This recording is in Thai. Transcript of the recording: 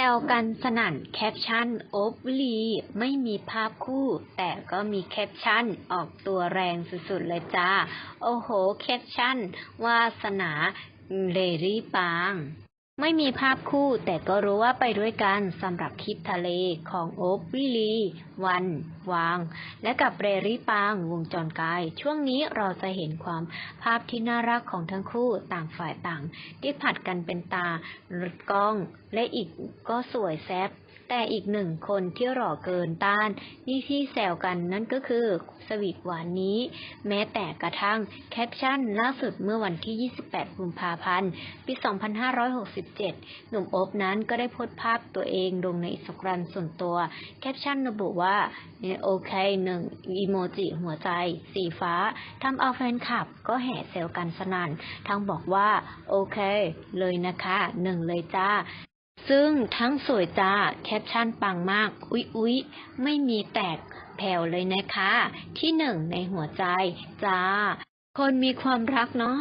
แอลกันสนั่นแคปชั่นโอบลีไม่มีภาพคู่ แต่ก็มีแคปชั่นออกตัวแรงสุดๆเลยจ้า โอ้โห แคปชั่นวาสนาเลรี่ปาง ไม่มีภาพคู่แต่ก็รู้ว่าไปด้วยกันสำหรับคลิปทะเลของโอบวิลี วัน วาง และกับเรรี่ปางวงจรกาย ช่วงนี้เราจะเห็นความภาพที่น่ารักของทั้งคู่ต่างฝ่ายต่าง ที่ผัดกันเป็นตากล้อง และอีกก็สวยแซ่บ แต่อีกหนึ่งคนที่หล่อเกินต้าน นี่ที่แซวกันนั่นก็คือสวีทหวานนี้ แม้แต่กระทั่งแคปชั่นล่าสุดเมื่อวันที่ 28 กุมภาพันธ์ปี 2567 หนุ่มโอบนั้นก็ได้โพสต์ภาพตัวเองลงในอินสตาแกรมส่วนตัว แคปชั่นระบุว่าโอเคหนึ่งอีโมจิหัวใจ สีฟ้าทำเอาแฟนคลับก็แห่เซลกันสนั่นทั้งบอกว่า โอเค เลยนะคะหนึ่งเลยจ้า ซึ่งทั้งสวยจ้าแคปชั่นปังมาก อุ๊ยอุ๊ยไม่มีแตกแผ่วเลยนะคะ ที่หนึ่งในหัวใจ จ้า คนมีความรักเนาะ